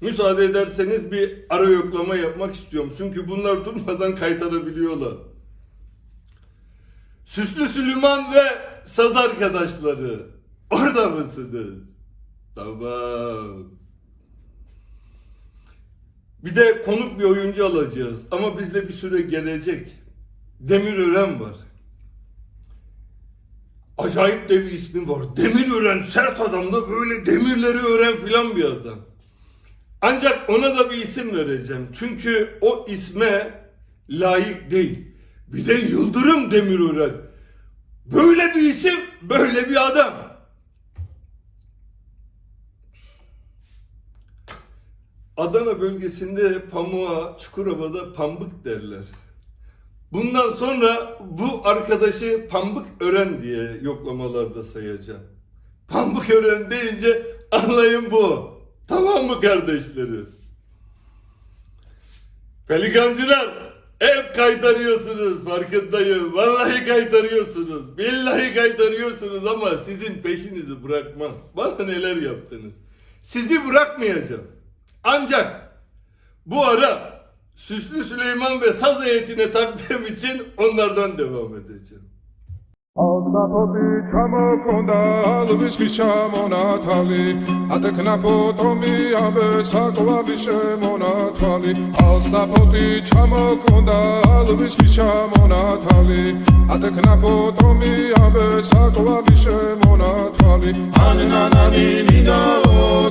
Müsaade ederseniz bir ara yoklama yapmak istiyorum. Çünkü bunlar durmadan kaytarabiliyorlar. Süslü Süleyman ve saz arkadaşları. Orada mısınız? Tamam. Bir de konuk bir oyuncu alacağız. Ama bizde bir süre gelecek. Demirören var. Acayip de bir ismi var. Demirören sert adam da böyle demirleri öğren filan bir adam. Ancak ona da bir isim vereceğim. Çünkü o isme layık değil. Bir de Yıldırım Demirören. Böyle bir isim, böyle bir adam. Adana bölgesinde pamuğa, Çukurova'da pambık derler. Bundan sonra bu arkadaşı Pambık Ören diye yoklamalarda sayacağım. Pambık Ören deyince anlayın bu. Tamam mı kardeşlerim? Pelikancılar hep kaytarıyorsunuz farkındayım. Vallahi kaytarıyorsunuz. Billahi kaytarıyorsunuz ama sizin peşinizi bırakmam. Bana neler yaptınız. Sizi bırakmayacağım. Ancak bu ara Süslü Süleyman ve saz heyetine taktığım için onlardan devam edeceğim. ალსაფოთი ჩამოკონდა ალვის ხიშამონათალი ატეკნაფოტომი ამე საკვალი შემონათალი ალსაფოთი ჩამოკონდა ალვის ხიშამონათალი ატეკნაფოტომი ამე საკვალი შემონათალი ანანანი ნინაო